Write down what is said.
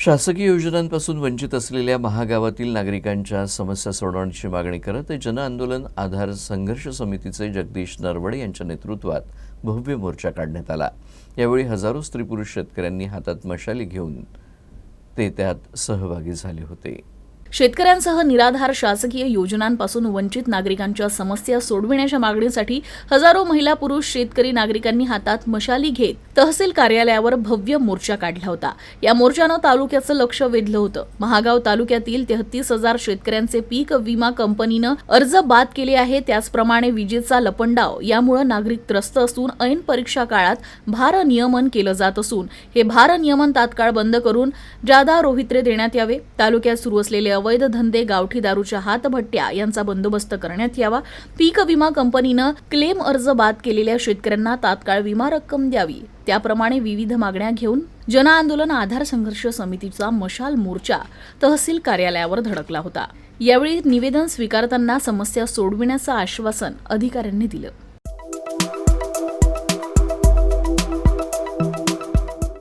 शासकीय योजनांपासून वंचित असलेल्या महागावातील नागरिकांच्या समस्या सोडवण्याची मागणी करत जन आंदोलन आधार संघर्ष समितीचे जगदीश नरवडे यांच्या नेतृत्वात भव्य मोर्चा काढण्यात आला. यावेळी हजारो स्त्री पुरुष शेतकऱ्यांनी हातात मशाली घेऊन ते त्यात सहभागी झाले होते. शेतकऱ्यांसह निराधार शासकीय योजनांपासून वंचित नागरिकांच्या समस्या सोडविण्याच्या मागणीसाठी हजारो महिला पुरुष शेतकरी नागरिकांनी हातात मशाली घेत तहसील कार्यालयावर भव्य मोर्चा काढला होता. या मोर्चानं तालुक्याचं लक्ष वेधलं होतं. महागाव तालुक्यातील तेहतीस हजार शेतकऱ्यांचे पीक विमा कंपनीनं अर्ज बाद केले आहे त्याचप्रमाणे विजेचा लपंडाव यामुळे नागरिक त्रस्त असून ऐन परीक्षा काळात भारनियमन केलं जात असून हे भारनियमन तात्काळ बंद करून जादा रोहित्रे देण्यात यावे. तालुक्यात सुरू असलेले अवैध धंदे गावठी दारूच्या हातभट्ट्या यांचा बंदोबस्त करण्यात यावा. पीक विमा कंपनीनं क्लेम अर्ज बाद केलेल्या शेतकऱ्यांना तात्काळ विमा रक्कम द्यावी. त्याप्रमाणे विविध मागण्या घेऊन जनआंदोलन आधार संघर्ष समितीचा मशाल मोर्चा तहसील कार्यालयावर धडकला होता. यावेळी निवेदन स्वीकारताना समस्या सोडविण्याचं आश्वासन अधिकाऱ्यांनी दिलं.